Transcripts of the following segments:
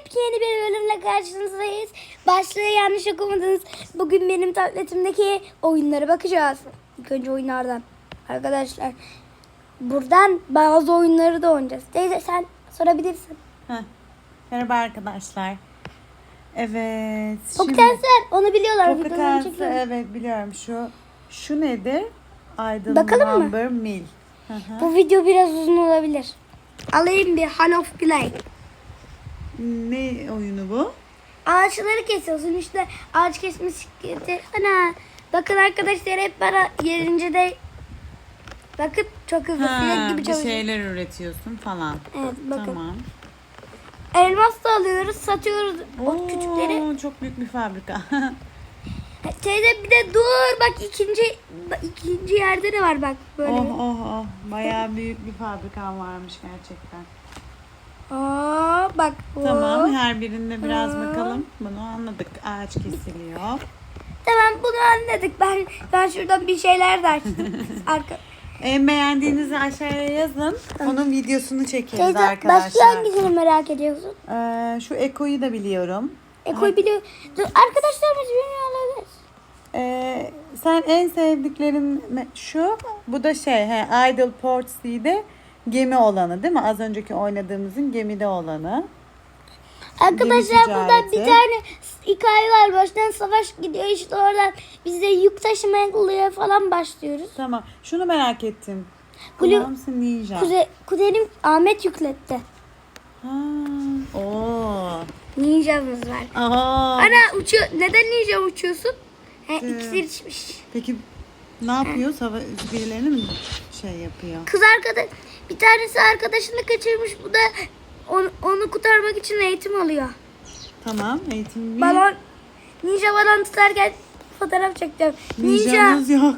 yepyeni bir bölümle karşınızdayız. Başlığı yanlış okumadınız. Bugün benim tabletimdeki oyunlara bakacağız. İlk önce oyunlardan. Arkadaşlar buradan bazı oyunları da oynayacağız. Teyze sen sorabilirsin. Heh. Merhaba arkadaşlar. Evet. Pocket Answer onu biliyorlar. Pocket Answer, evet biliyorum. Şu şu nedir? Aydın Bakalım mı? Number Mill. Hı hı. Bu video biraz uzun olabilir. Alayım bir Hall of Play. Ne oyunu bu? Ağaçları kesiyorsun işte ağaç kesme şirketi. Ana bakın arkadaşlar hep bana yerince de bakın çok hızlı Ha, gibi bir çalışıyor. şeyler üretiyorsun falan. Evet bakın. Tamam. Elmas da alıyoruz satıyoruz o Oo, küçükleri. Çok büyük bir fabrika. Teyze bir de dur bak ikinci ikinci yerde de var bak böyle. oh oh oh. Bayağı büyük bir fabrikan varmış gerçekten. Aa, bak. Tamam hop. her birinde biraz Aa. bakalım. Bunu anladık. Ağaç kesiliyor. Tamam bunu anladık. Ben ben şuradan bir şeyler de açtım. Arka. En beğendiğinizi aşağıya yazın. Onun videosunu çekeriz Teyze başka arkadaşlar. hangisini merak ediyorsun? Ee, şu Eko'yu da biliyorum. Eko'yu biliyor. Arkadaşlarımız bilmiyor olabilir. Ee, sen en sevdiklerin şu. Bu da şey he, Idle Port Sea'de gemi olanı değil mi? Az önceki oynadığımızın gemide olanı. Arkadaşlar burada bir tane hikaye var. Baştan savaş gidiyor işte oradan biz de yük taşımaya falan başlıyoruz. Tamam. Şunu merak ettim. Blue- Kulağım mısın ninja? Kuze, kuzenim Ahmet yükletti. Ha. Oo. Ninjamız var. Aha. Ana uçuyor. Neden ninja uçuyorsun? He, Ee, iksir içmiş. Peki ne yapıyor? Sava birilerini mi şey yapıyor? Kız arkadaş bir tanesi arkadaşını kaçırmış. Bu da onu, onu kurtarmak için eğitim alıyor. Tamam. Eğitim. Balon ninja balon tutarken fotoğraf çekeceğim. Ninja Ninjamız yok.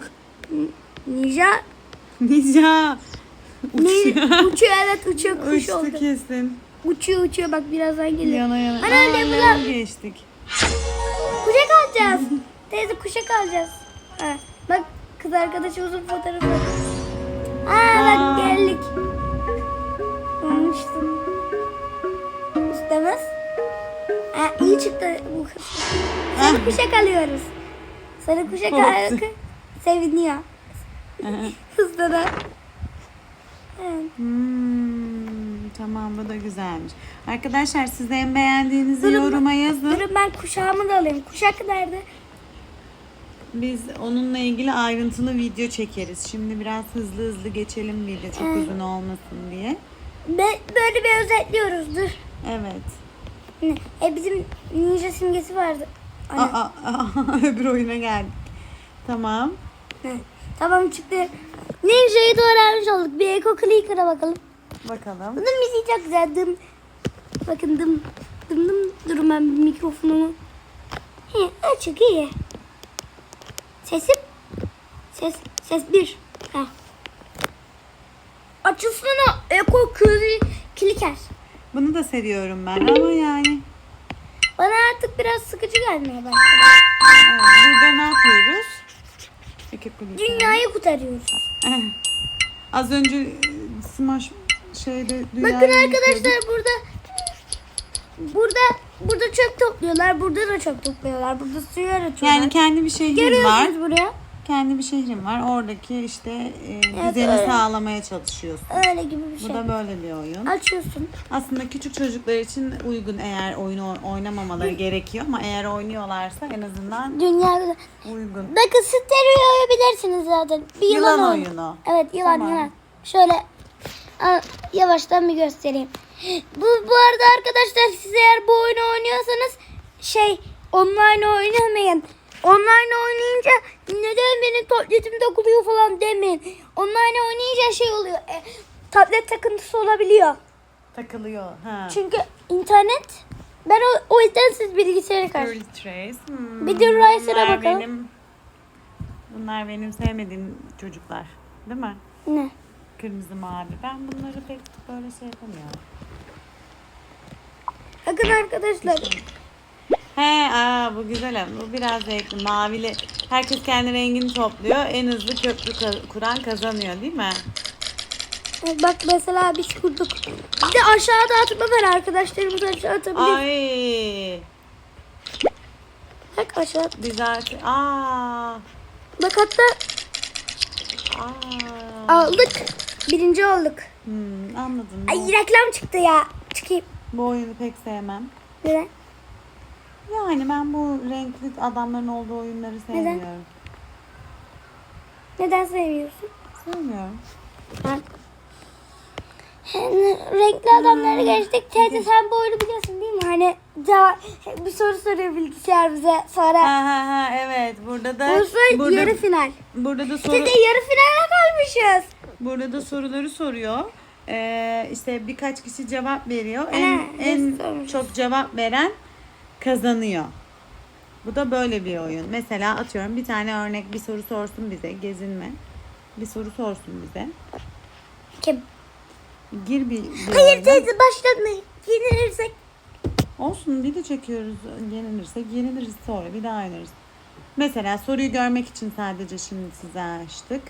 ninja Ninja. ni, uçuyor evet uçuyor kuş Uçtu oldu. kesin. Uçuyor uçuyor bak birazdan geliyor. Yana yana. Ana, Aa, ne bu level lan? geçtik. Kuşak alacağız. Teyze kuşak alacağız. Ha, bak kız arkadaşımızın fotoğrafı. Aa Aa. geldik. Olmuştum. İstemez. Ha, iyi çıktı bu kız. Sarı kuşak alıyoruz. Sarı kuşak alıyor. Seviniyor. Hızlı da. Evet. Hmm, tamam bu da güzelmiş. Arkadaşlar siz en beğendiğinizi Durun, yoruma yazın. Durun ben kuşağımı da alayım. Kuşak nerede? Biz onunla ilgili ayrıntılı video çekeriz. Şimdi biraz hızlı hızlı geçelim video çok uzun olmasın diye. Be- böyle bir özetliyoruz. Dur. Evet. Ne? E bizim ninja simgesi vardı. Ana. Aa, aa, öbür oyuna geldik. Tamam. He. Tamam çıktı. Ninja'yı da öğrenmiş olduk. Bir Eco Clicker'a bakalım. Bakalım. Bunun müziği çok güzel. Dım. Bakın dım. Dım dım. Durun ben bir mikrofonumu. He, açık iyi. Sesim. Ses. Ses bir. Ha. Açılsana Eco Clicker. Bunu da seviyorum ben ama yani. Bana artık biraz sıkıcı gelmeye başladı. Evet, burada ne yapıyoruz? Dünyayı kurtarıyoruz. Az önce e, Smash şeyde dünyayı Bakın arkadaşlar burada burada burada çöp topluyorlar. Burada da çöp topluyorlar. Burada suyu aratıyorlar. Yani kendi bir şehrim var. Görüyorsunuz buraya. Kendi bir şehrim var. Oradaki işte e, Evet, düzeni öyle. sağlamaya çalışıyorsun. Öyle gibi bir Bu şey. da böyle bir oyun. Açıyorsun. Aslında küçük çocuklar için uygun eğer oyunu oynamamaları gerekiyor ama eğer oynuyorlarsa en azından Dünya uygun. Bakın stereo bilirsiniz zaten. Bir yılan, Yılan oyunu. oyunu. Evet yılan Tamam. yılan. Şöyle a, yavaştan bir göstereyim. Bu, bu arada arkadaşlar siz eğer bu oyunu oynuyorsanız şey online oynamayın. Online oynayınca neden benim tabletim takılıyor falan demeyin. Online oynayınca şey oluyor. e, tablet takıntısı olabiliyor. Takılıyor. Ha. Çünkü internet ben o, o yüzden siz bilgisayara karşı. Trace. Hmm, Bir de bunlar bakalım. Benim, bunlar benim sevmediğim çocuklar. Değil mi? Ne? Kırmızı mavi. Ben bunları pek böyle şey yapamıyorum. Bakın arkadaşlar. He, aa, bu güzel ama bu biraz zevkli. Mavili. Herkes kendi rengini topluyor. En hızlı köprü ka- kuran kazanıyor değil mi? Bak mesela biz kurduk. Bir de aşağıda atma var arkadaşlarımız aşağı atabilir. Ay. Bak aşağı. Güzel. Aa. Bak hatta Aa. aldık. Birinci olduk. Hmm, anladım. Ay reklam çıktı ya. Çıkayım. Bu oyunu pek sevmem. Neden? Yani ben bu renkli adamların olduğu oyunları sevmiyorum. Neden sevmiyorsun? Sevmiyorum. Ha. Renkli adamları geçtik. Teyze sen bu oyunu biliyorsun değil mi? Hani cevap, bir soru soruyor bilgisayar bize. Sonra Ha ha ha evet burada da Bursa burada, yarı final. burada da soru Teyze yarı finale kalmışız. burada da soruları soruyor. Ee, işte birkaç kişi cevap veriyor. En Ha, en çok cevap veren kazanıyor. Bu da böyle bir oyun. Mesela atıyorum bir tane örnek bir soru sorsun bize. Gezinme. Bir soru sorsun bize. Kim? Gir bir, bir Hayır oyuna. teyze başlatmayın. Yenilirsek. Olsun video çekiyoruz. Yenilirsek yeniliriz sonra bir daha oynarız. Mesela soruyu görmek için sadece şimdi size açtık.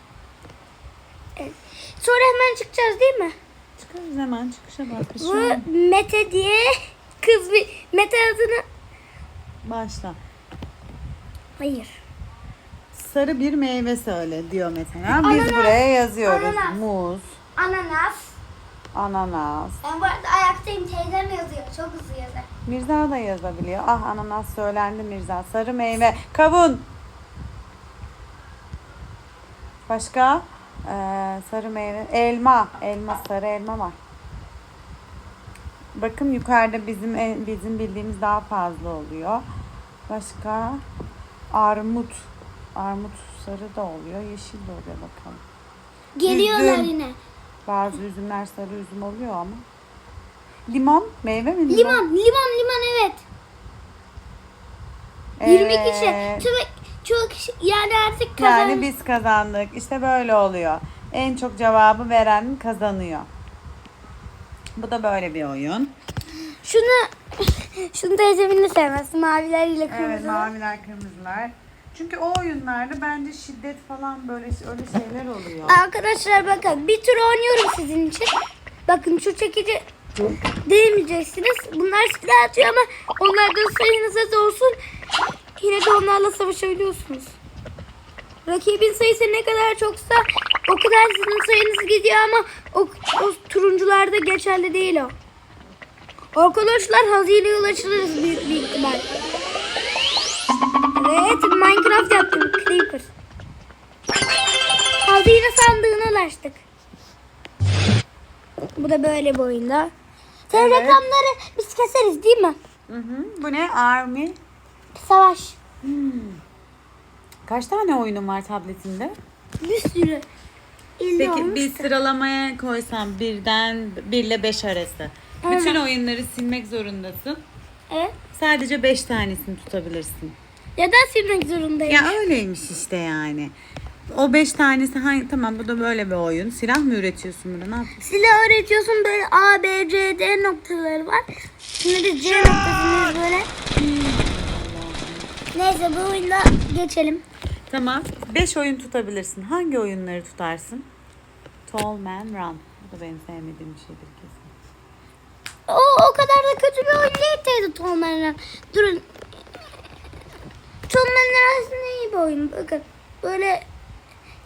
Sonra hemen çıkacağız değil mi? Çıkarız hemen çıkışa bak. Bu Mete diye kız bir Mete adını başla. hayır. Sarı bir meyve söyle diyor mesela. Biz Ananas. buraya yazıyoruz. Ananas. Muz, Ananas. ananas. Ben bu arada ayaktayım teyzem yazıyor. Çok hızlı yazar. Mirza da yazabiliyor. Ah ananas söylendi Mirza. Sarı meyve. Kavun. Başka? Ee, sarı meyve. Elma. Elma. Sarı elma var. Bakın yukarıda bizim bizim bildiğimiz daha fazla oluyor. Başka? Armut. Armut sarı da oluyor. Yeşil de oluyor bakalım. Geliyorlar Üzüm. yine. Bazı üzümler sarı üzüm oluyor ama. Limon. Meyve mi? Limon, limon, limon evet. 20 kişi. Evet. Çok, yani artık kazan. Yani biz kazandık. İşte böyle oluyor. En çok cevabı veren kazanıyor. Bu da böyle bir oyun. Şunu şunu teyzemin de sevmez. Maviler ile Evet kırmızılar. maviler kırmızılar. Çünkü o oyunlarda bence şiddet falan böyle öyle şeyler oluyor. Arkadaşlar bakın bir tur oynuyorum sizin için. Bakın şu çekici değmeyeceksiniz. Bunlar silah atıyor ama onlardan sayınız az olsun. Yine de onlarla savaşabiliyorsunuz. Rakibin sayısı ne kadar çoksa o kadar sizin sayınız gidiyor ama o, o turuncularda geçerli değil o. Arkadaşlar hazineye ulaşırız büyük bir ihtimal. Evet Minecraft yaptım. Creeper. Hazine sandığına ulaştık. Bu da böyle bir oyunda. Sen Evet. reklamları biz keseriz değil mi? Hı hı. Bu ne? Army. Savaş. Kaç tane oyunun var tabletinde? Bir sürü. İlli Peki bir sıralamaya koysam birden 1 ile 5 arası. Evet. Bütün oyunları silmek zorundasın. Evet. Sadece 5 tanesini tutabilirsin. Neden silmek zorundayım? Ya öyleymiş işte yani. O 5 tanesi hangi tamam bu da böyle bir oyun. Silah mı üretiyorsun burada? Ne yapıyorsun? Silah öğretiyorsun böyle A, B, C, D noktaları var. Şimdi de C noktasındayız böyle. Neyse bu oyunda geçelim. Tamam. 5 oyun tutabilirsin. Hangi oyunları tutarsın? Tall Man Run. Bu da benim sevmediğim bir şeydir kesin. O, o kadar da kötü bir oyun değil teyze Tomman'la. Durun. Tomman'lar aslında iyi bir oyun. Bakın böyle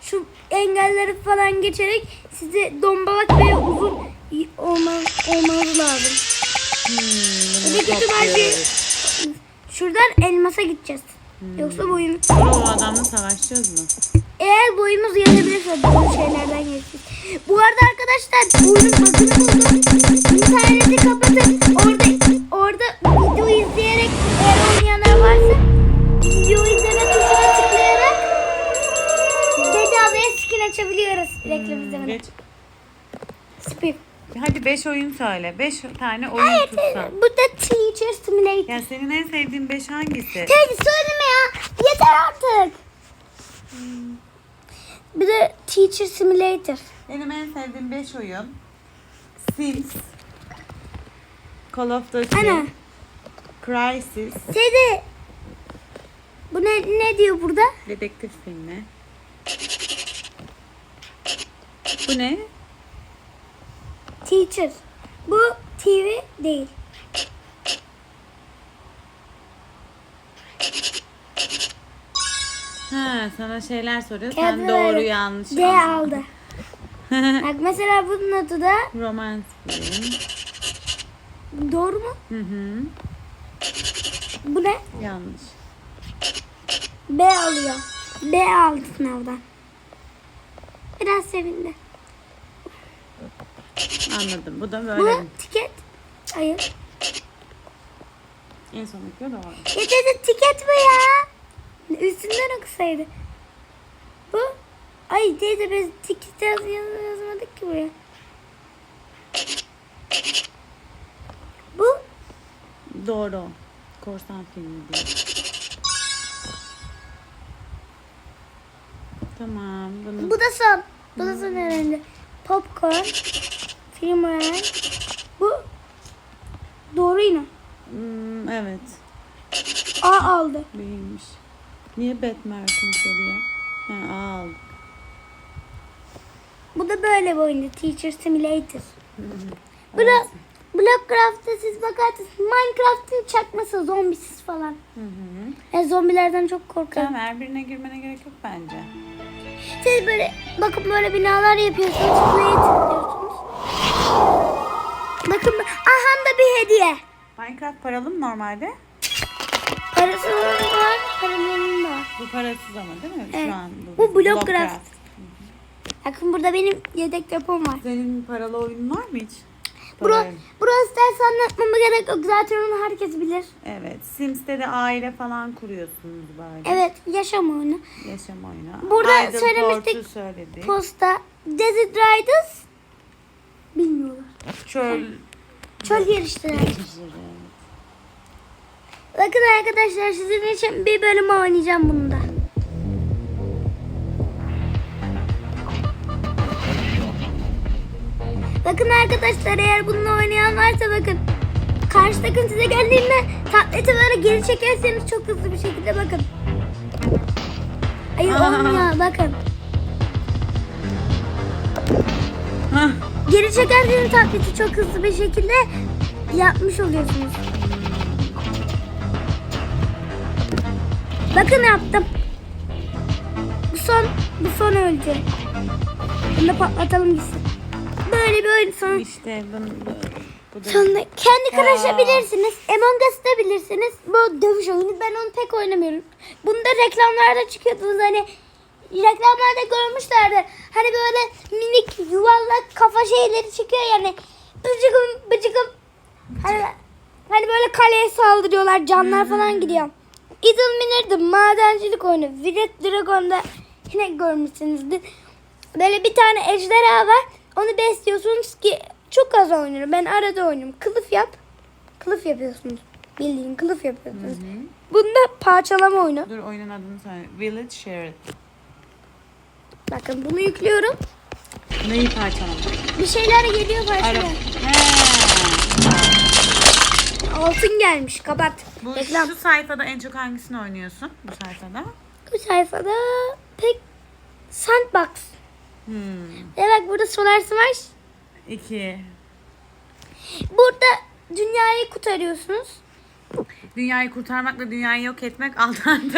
şu engelleri falan geçerek size dombalak ve uzun olman, olmanız lazım. Hmm, de kötü bir. Şuradan elmasa gideceğiz. Yoksa boyun Sonra o adamla savaşacağız mı? eğer boyumuz yetebilirse bu şeylerden geçtik. Bu arada arkadaşlar oyunun bug'ını buldum. İnterneti kapatın. Orada orada video izleyerek eğer oynayanlar varsa video izleme tuşuna tıklayarak bedavaya skin açabiliyoruz reklam izlemeden. Geç. Spin. Hadi 5 oyun söyle. 5 tane oyun tutsan. Bu da Teacher Simulator. Ya senin en sevdiğin 5 hangisi? Teyze söyleme ya. Yeter artık. Bir de Teacher Simulator. Benim en sevdiğim 5 oyun. Sims. Call of Duty. Ana. Crysis. Teyze. Bu ne, ne diyor burada? Dedektif filmi. Bu ne? Teacher. Bu TV değil. Ha, sana şeyler soruyor. Sen Kağıdı doğru yanlış D anladın. aldı. Bak mesela bunun adı da Romance doğru mu? Hı hı. Bu ne? Yanlış. B alıyor. B aldı sınavdan. Biraz sevindi. Anladım. Bu da Bu böyle. tiket. Hayır. En son okuyor da var. Ya dedi tiket mi ya? Üstünden okusaydı. Bu. Ay teyze biz tiket yaz yaz- yazmadık ki buraya. Bu. Doğru. Korsan filmi diye. Tamam. Bunu Bu da son. Bu da son herhalde. Popcorn. Film öğren. Bu. Doğru yine. Hmm, evet. A aldı. Değilmiş. Niye Batman soruyor? Ha, A aldık. Bu da böyle bir oyundu. Teacher Simulator. Bura, Blockcraft'ta siz bakarsınız. Minecraft'ın çakması zombisiz falan. Hı hı. Ben zombilerden çok korkarım. Tamam her birine girmene gerek yok bence. Siz böyle bakın böyle binalar yapıyorsunuz. Buraya tıklıyorsunuz. Bakın aha da bir hediye. Minecraft paralı mı normalde? Parası olan var, paranın da var. Bu parasız ama değil mi? Evet. Şu an Bu Blockcraft. Bakın burada benim yedek depom var. Senin paralı oyunun var mı hiç? Paralı. burası ders anlatmama gerek yok. Zaten onu herkes bilir. Evet. Sims'te de aile falan kuruyorsunuz böyle. Evet, yaşam oyunu. Yaşam oyunu. Burada Idle söylemiştik. Posta, Desert Riders bilmiyorlar. Çöl. Çöl yarışları. Bakın arkadaşlar sizin için bir bölüm oynayacağım bunda. Bakın arkadaşlar eğer bununla oynayan varsa bakın. Karşı takım size geldiğinde tableti böyle geri çekerseniz çok hızlı bir şekilde bakın. Hayır olmuyor bakın. Çekerseniz tableti çok hızlı bir şekilde yapmış oluyorsunuz. Bakın yaptım. Bu son, bu son öldü. Bunu da patlatalım gitsin. Böyle bir oyun son. İşte bunu, bu da Sonra kendi karışabilirsiniz. Among Us da bilirsiniz. Bu dövüş oyunu. Ben onu pek oynamıyorum. Bunu da reklamlarda çıkıyordunuz. Hani reklamlarda görmüşlerdi. Hani böyle minik yuvarlak kafa şeyleri çıkıyor yani. Bıcıkım bıcıkım. Hani, hani böyle kaleye saldırıyorlar. Canlar falan gidiyor. Idle Miner'dı. Madencilik oyunu. Viret Dragon'da yine görmüşsünüzdür. Böyle bir tane ejderha var. Onu besliyorsunuz ki çok az oynuyorum. Ben arada oynuyorum. Kılıf yap. Kılıf yapıyorsunuz. Bildiğin kılıf yapıyorsunuz. Bunda parçalama oyunu. Dur oyunun adını söyle. Village Shared. Bakın bunu yüklüyorum. Neyi parçalamak? Bir şeyler geliyor. He. Altın gelmiş. Kapat. Bu Reklam. şu sayfada en çok hangisini oynuyorsun? Bu sayfada. Bu sayfada pek sandbox. Hmm. Evet burada Solar Smash. İki. Burada dünyayı kurtarıyorsunuz. Dünyayı kurtarmakla dünyayı yok etmek alternatif.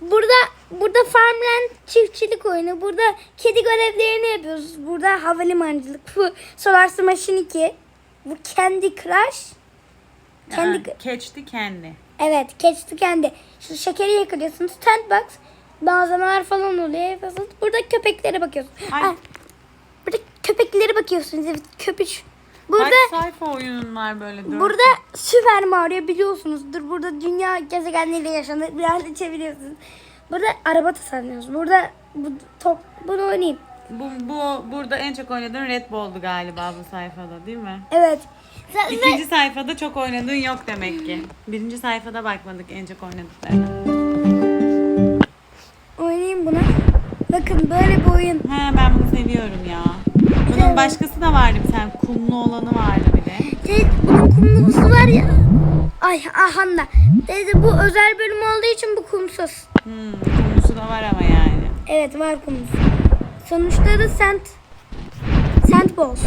Burada burada farmland çiftçilik oyunu. Burada kedi görevlerini yapıyoruz. Burada havalimancılık. Bu Solar Smash'ın 2. Bu Candy Crush. Kendi Ha, Catch'ti kendi. Evet, keçti kendi. Şu şekeri yakalıyorsunuz. Sandbox. Malzemeler falan oluyor. Yapıyorsunuz. Burada köpeklere bakıyorsunuz. Ay. Ha, burada köpeklere bakıyorsunuz. Evet, köpüş. Burada Kaç sayfa oyunun var böyle? Dört. burada Süper Mario biliyorsunuzdur. Burada dünya gezegenleriyle yaşanır. Bir halde çeviriyorsunuz. Burada araba tasarlıyorsunuz. Burada bu top bunu oynayayım. Bu, bu burada en çok oynadığın Red Bull'du galiba bu sayfada değil mi? Evet. Ve- İkinci sayfada çok oynadığın yok demek ki. Birinci sayfada bakmadık en çok oynadıklarına. oynayayım buna. Bakın böyle bir oyun. He ben bunu seviyorum ya. Bunun başkası da vardı bir tane kumlu olanı vardı bir de. Şey, bunun kumlusu var ya. Ay ahanda. Dedi bu özel bölüm olduğu için bu kumsuz. Hmm, kumlusu da var ama yani. Evet var kumlusu. Sonuçta da sent. Sent Sandbox.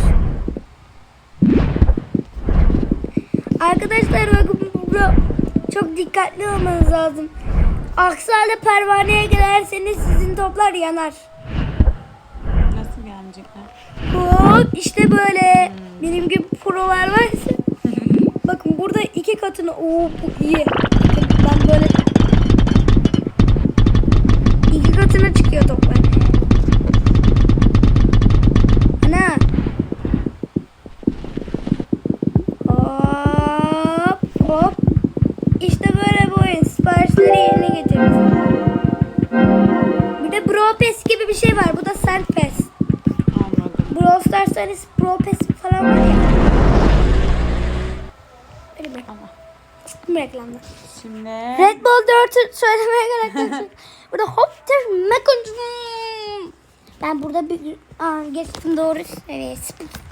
Arkadaşlar bakın bu çok dikkatli olmanız lazım. Aksi halde pervaneye girerseniz sizin toplar yanar. Gelecekler? Hop işte böyle. Benim gibi prolar varsa. Bakın burada iki katını. Oo bu iyi. Ben böyle iki katına çıkıyor şimdi Red Bull 4'ü söylemeye gerek yok. burada hop mekanizm. Ben burada bir Aa, geçtim doğru. Evet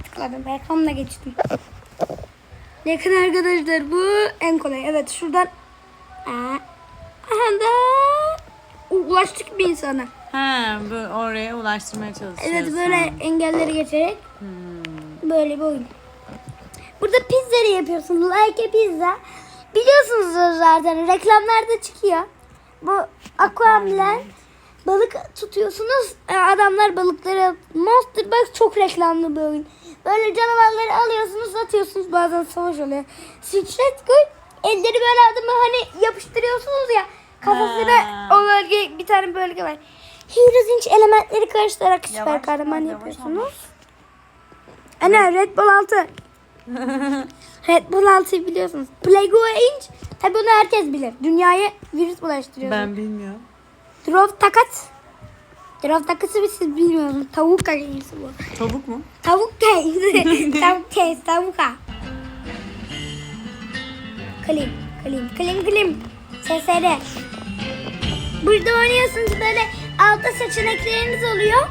tıkladım. Reklamla geçtim. Yakın arkadaşlar bu en kolay. Evet şuradan Aa, aha da ulaştık bir insana. ha bu oraya ulaştırmaya çalışıyorsun. Evet böyle engelleri geçerek Hmm. böyle bir oyun. Burada pizzayı yapıyorsun. Like a pizza. Biliyorsunuz zaten reklamlarda çıkıyor. Bu Aquaman balık tutuyorsunuz. E, Adamlar balıkları Monster Box çok reklamlı bir oyun. Böyle canavarları alıyorsunuz atıyorsunuz bazen savaş oluyor. Street Good elleri böyle adamı hani yapıştırıyorsunuz ya kafasına o bölge bir tane bölge var. Heroes Inch elementleri karıştırarak süper Yavaş, kahraman yavaş yapıyorsunuz. Ana Red Bull 6. Red Bull 6'yı biliyorsunuz. Plague Inch. Tabi bunu herkes bilir. Dünyaya virüs bulaştırıyor. Ben bilmiyorum. Drop takat. Drop takası bir siz bilmiyorsunuz. Tavuk kayısı bu. Tavuk mu? Tavuk kayısı. tavuk kayısı. Tavuk ha. Klim. Klim. Klim klim. SSR. Burada oynuyorsunuz böyle altta seçenekleriniz oluyor.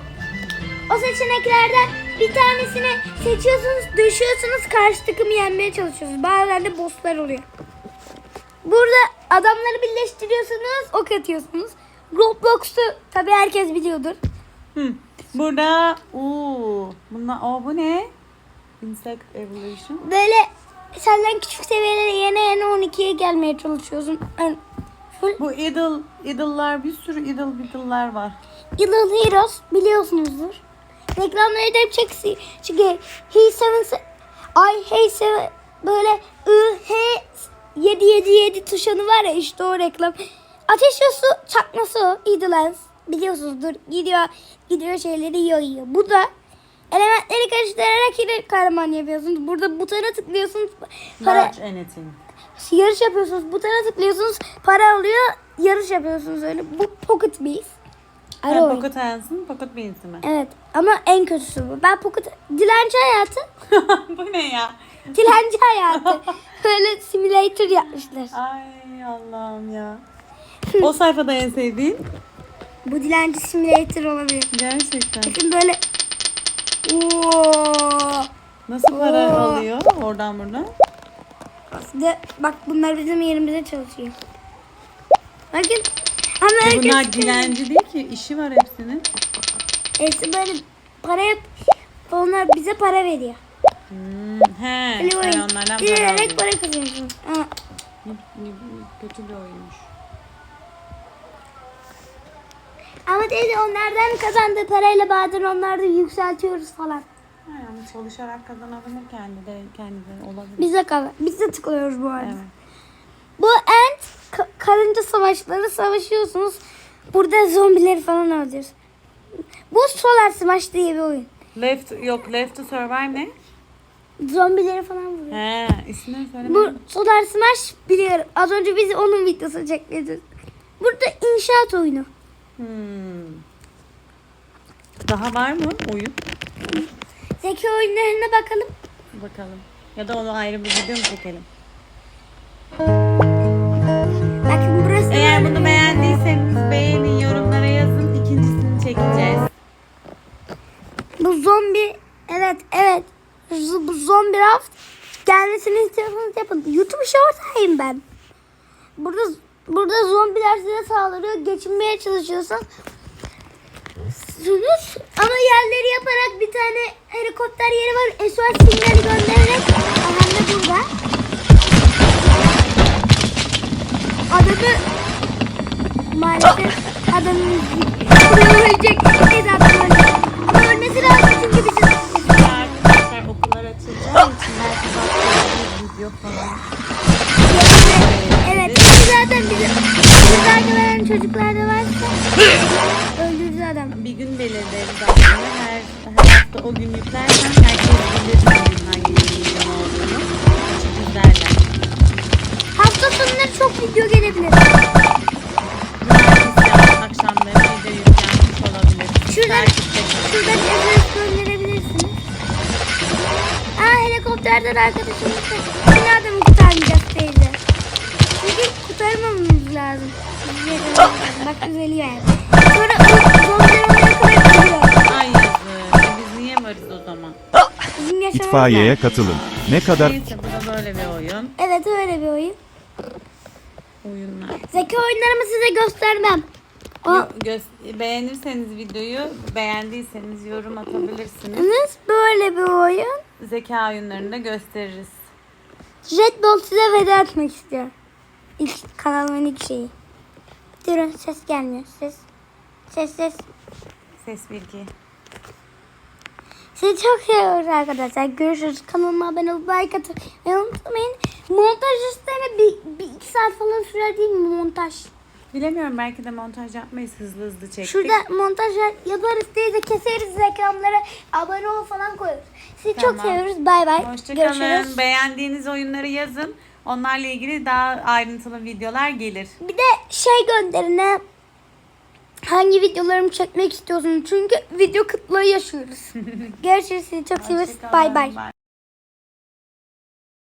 O seçeneklerden bir tanesini seçiyorsunuz, düşüyorsunuz, karşı takımı yenmeye çalışıyorsunuz. Bazen de bosslar oluyor. Burada adamları birleştiriyorsunuz, ok atıyorsunuz. Roblox'u tabii herkes biliyordur. Hı. Burada uuu bunlar o bu ne? Insect Evolution. Böyle senden küçük seviyelere yene yene 12'ye gelmeye çalışıyorsun. Yani full Bu idol idollar bir sürü idol idollar var. Little Heroes biliyorsunuzdur. Reklamları da hep çeksi. Çünkü He Seven Ay Hey Seven böyle I H 777 tuşanı var ya işte o reklam. Ateş ve su çakması. Idolens. Biliyorsunuzdur. Gidiyor gidiyor şeyleri yiyor yiyor. Bu da elementleri karıştırarak yine kahraman yapıyorsunuz. Burada butona tıklıyorsunuz. Para, anything. yarış yapıyorsunuz. Butona tıklıyorsunuz. Para alıyor. Yarış yapıyorsunuz öyle. Bu Pocket Beast. Ara Ha, oyun. Pocket Hands'ın Pocket Beans'i mi? Evet ama en kötüsü bu. Ben pocket dilenci hayatı. bu ne ya? Dilenci hayatı. Böyle simulator yapmışlar. Ay Allah'ım ya. o sayfada en sevdiğin? Bu dilenci simulator olabilir. Gerçekten. Bakın böyle Oo. Nasıl para Oo. alıyor oradan buradan? De, bak bunlar bizim yerimize çalışıyor. Bakın. Ama herkes Bunlar dilenci değil ki. işi var hepsinin. hepsi böyle para yap. Onlar bize para veriyor. Hmm, he. Öyle Sen onlardan para Dilerek alıyorsun. para. Ne- ne- Kötü bir oyunmuş. Ama teyze onlardan kazandığı parayla bazen onları da yükseltiyoruz falan. Ha, yani çalışarak kazanabilir kendi de kendi de olabilir. Bize kal biz de tıklıyoruz bu arada. Evet. Bu Ant ka- karınca savaşları savaşıyorsunuz. Burada zombileri falan alıyoruz. Bu Solar Smash diye bir oyun. Left yok Left to Survive ne? Zombileri falan vuruyor. He, ismini söyleme. Bu Solar Smash biliyorum. Az önce biz onun videosu çektik. Burada inşaat oyunu. Hmm. Daha var mı oyun? Zeki oyunlarına bakalım. Bakalım. Ya da onu ayrı bir video mu çekelim? Eğer bunu beğendiyseniz beğenin, yorumlara yazın. İkincisini çekeceğiz. Bu zombi evet evet bu zombi raft gelmesini istiyorsanız yapın. YouTube Shorts'tayım ben. Burada burada zombiler size saldırıyor. Geçinmeye çalışıyorsan yapıyorsunuz. Ama yerleri yaparak bir tane helikopter yeri var. SOS sinyali göndererek adam da burada. Adamı maalesef adamın ölecek. Neyse ölecek. Ama ölmesi lazım çünkü bizim Arkadaşlar okullar açılacağı için belki başka video falan. Evet, çünkü zaten bizim bizim arkadan çocuklar da varsa öldürdü adam. Bir gün belirleriz aslında. Her, her hafta o gün yüklersen herkes bilir hangi gün olduğunu. Güzeller. Hafta sonları çok video gelebilir. Şuradan, şuradan gönderebilirsiniz. Aa helikopterden arkadaşımız da yine adamı kurtarmayacağız teyze. Çünkü kurtarmamamız lazım. Bak üzülüyor yani. Sonra o zombiler oraya kadar geliyor. Ay yazık. Biz niye varız o zaman? Bizim yaşamamız İtfaiyeye lazım. katılın. Ne kadar Neyse bu da böyle bir oyun. Evet öyle bir oyun. Oyunlar. Zeki oyunlarımı size göstermem. O, Gö- beğenirseniz videoyu, beğendiyseniz yorum atabilirsiniz. Yalnız böyle bir oyun. Zeka oyunlarını da gösteririz. Red Bull size veda etmek istiyor. İlk kanalımın ilk şeyi. Durun ses gelmiyor. Ses. Ses ses. Ses bilgi. Sizi çok seviyoruz arkadaşlar. Görüşürüz. Kanalıma abone olup like atmayı unutmayın. Montaj isteme bir, bir iki saat falan sürer değil mi montaj? Bilemiyorum belki de montaj yapmayız hızlı hızlı çektik. Şurada montaj yaparız diye de keseriz reklamları. Abone ol falan koyarız. Sizi çok Tamam. seviyoruz. Bay bay. Hoşçakalın. Beğendiğiniz oyunları yazın. Onlarla ilgili daha ayrıntılı videolar gelir. Bir de şey gönderin ha. Hangi videolarımı çekmek istiyorsunuz? Çünkü video kıtlığı yaşıyoruz. Görüşürüz. Sizi çok seviyoruz. Bay bay.